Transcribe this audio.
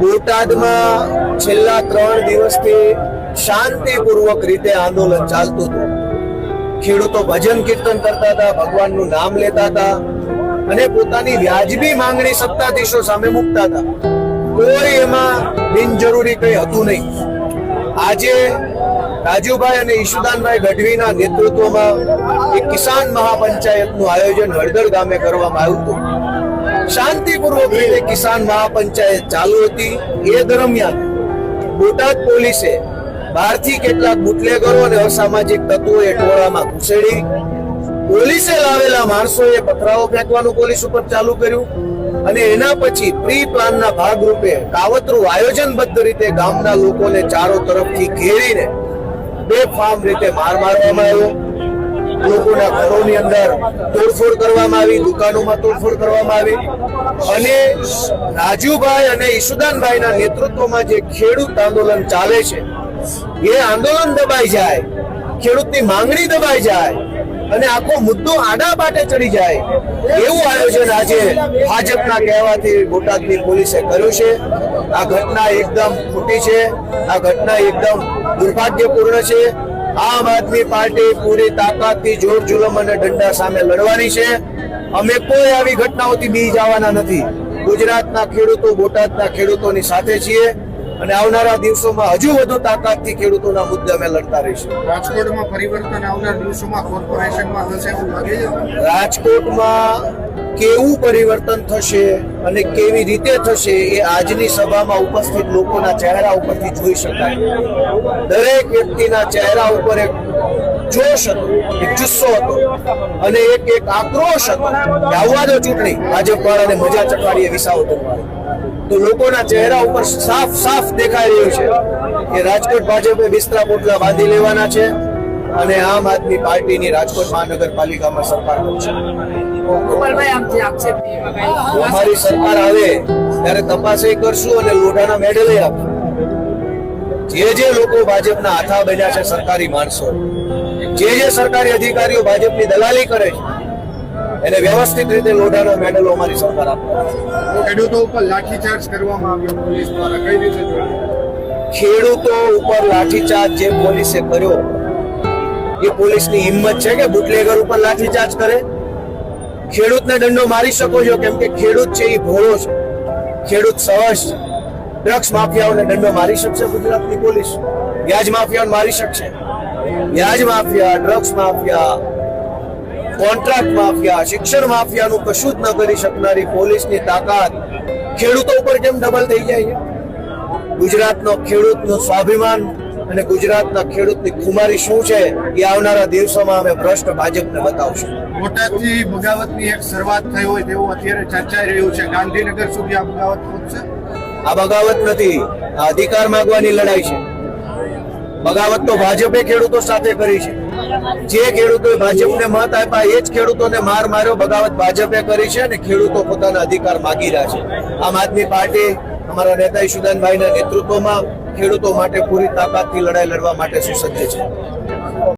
બોટાદની છેલ્લા ત્રણ દિવસથી શાંતિપૂર્વક રીતે આંદોલન ચાલતું હતું. ખેડૂતો ભજન કીર્તન કરતા હતા, ભગવાનનું નામ લેતા હતા અને પોતાની વ્યાજબી માંગણી સત્તાધીશો સામે મૂકતા હતા. કોઈ એમાં બિનજરૂરી કંઈ હતું નહીં. આજે રાજુભાઈ અને ઈશુદાનભાઈ ગઢવીના નેતૃત્વમાં એક કિસાન મહાપંચાયતનું આયોજન હળદર ગામે કરવામાં આવ્યું હતું. શાંતિપૂર્વક રીતે કિસાન મહાપંચાયત ચાલુ હતી. એ દરમિયાન બોટાદ પોલીસે બહારથી કેટલાક બુટલેગરો અને અસામાજિક તત્વોએ ટોળામાં ઘૂસેડી, પોલીસે લાવેલા માણસોએ પથરાઓ ફેંકવાનું પોલીસ ઉપર ચાલુ કર્યું અને એના પછી પ્રી પ્લાનના ભાગરૂપે કાવતરું આયોજનબદ્ધ રીતે ગામના લોકોને ચારો તરફથી ઘેરીને બેફામ રીતે માર મારવામાં આવ્યો. લોકોના ઘરોની અંદર તોડફોડ કરવામાં આવી, દુકાનોમાં તોડફોડ કરવામાં આવી. અને રાજુભાઈ અને ઈશુદાનભાઈના નેતૃત્વમાં જે ખેડૂત આંદોલન ચાલે છે, એ આંદોલન દબાઈ જાય, ખેડૂતની માંગણી દબાઈ જાય, અને આખો મુદ્દો આડા પાટે ચડી જાય. એવું આયોજન આજે ભાજપના કહેવાથી બોટાદની પોલીસે કર્યું છે. આ ઘટના એકદમ ખોટી છે. આ ઘટના એકદમ દુર્ભાગ્યપૂર્ણ છે. આમ આદમી પાર્ટી પૂરી તાકાતથી જોર જુલમ અને દંડા સામે લડવાની છે. અમે કોઈ આવી ઘટનાઓથી બી જવાના નથી. ગુજરાતના ખેડૂતો, બોટાદના ખેડૂતોની સાથે છીએ. અને આવનારા દિવસોમાં હજુ વધુ તાકાતથી ખેડૂતોના મુદ્દે અમે લડતા રહીશું. રાજકોટમાં પરિવર્તન આવનાર દિવસોમાં કોર્પોરેશનમાં થશે એવું લાગે છે? રાજકોટમાં કેવું પરિવર્તન થશે અને કેવી રીતે થશે એ આજની સભામાં ઉપસ્થિત લોકોના ચહેરા ઉપરથી જોઈ શકાય. દરેક વ્યક્તિના ચહેરા ઉપર એક જોશ હતો એક જુસ્સો હતો અને એક એક આક્રોશ હતો કે આવવા દો ચૂંટણી. ભાજપ વાળાને મજા ચખાડીએ વિસાવદર તો લોકોના ચહેરા ઉપર સાફ સાફ દેખાઈ રહ્યું છે કે રાજકોટ ભાજપે બિસ્તરા પોટલા બાંધી લેવાના છે અને આમ આદમી પાર્ટીની રાજકોટ મહાનગરપાલિકામાં સરકાર બનશે આક્ષેપ અમારી સરકાર આવે ત્યારે તપાસ કરશું અને લોઢાના મેડલ આપશું જે જે લોકો ભાજપના હાથા બન્યા છે સરકારી માણસો. જે જે સરકારી અધિકારીઓ ભાજપની દલાલી કરે છે એને વ્યવસ્થિત રીતે લોઢાનો મેડલો અમારી સરકાર આપશે ખેડૂતો ઉપર લાઠીચાર્જ કરવામાં આવ્યો પોલીસ દ્વારા. કઈ રીતે ખેડૂતો ઉપર લાઠીચાર્જ જે પોલીસે કર્યો એ પોલીસની હિંમત છે કે બુટલેગર ઉપર લાઠીચાર્જ કરે? ખેડૂતને દંડો મારી શકો છો કેમ કે ખેડૂત છે એ ભોળો છે. ખેડૂત સહજ છે. ડ્રગ્સ માફિયાઓને દંડો મારી શકશે ગુજરાતની પોલીસ. વ્યાજ માફિયાઓને મારી શકશે. વ્યાજ mafia drugs mafia contract mafia શિક્ષણ માફિયાનું કશું જ ન કરી શકનારી પોલીસની તાકાત ખેડૂતો ઉપર કેમ ડબલ થઈ જાય છે? ગુજરાતનો ખેડૂતનું સ્વાભિમાન અને ગુજરાતના ખેડૂતની ખુમારી શું છે એ આવનારા દિવસોમાં અમે ભ્રષ્ટ ભાજપને બતાવશું. બોટાદથી બગાવતની એક શરૂઆત થઈ હોય તેવું અત્યારે ચર્ચાઈ રહ્યું છે. ગાંધીનગર સુધી આ બગાવત પહોંચશે? આ બગાવત નથી આ અધિકાર માંગવાની લડાઈ છે. બગાવત તો ભાજપે ખેડૂતો સાથે કરી છે. જે ખેડૂતોએ ભાજપને મત આપ્યા, એ જ ખેડૂતોને માર માર્યો, બગાવત ભાજપે કરી છે અને ખેડૂતો પોતાના અધિકાર માગી રહ્યા છે. આમ આદમી પાર્ટી અમારા નેતા ઈશુદાનભાઈના નેતૃત્વમાં ખેડૂતો માટે પૂરી તાકાતથી લડાઈ લડવા માટે સુસજ્જ છે.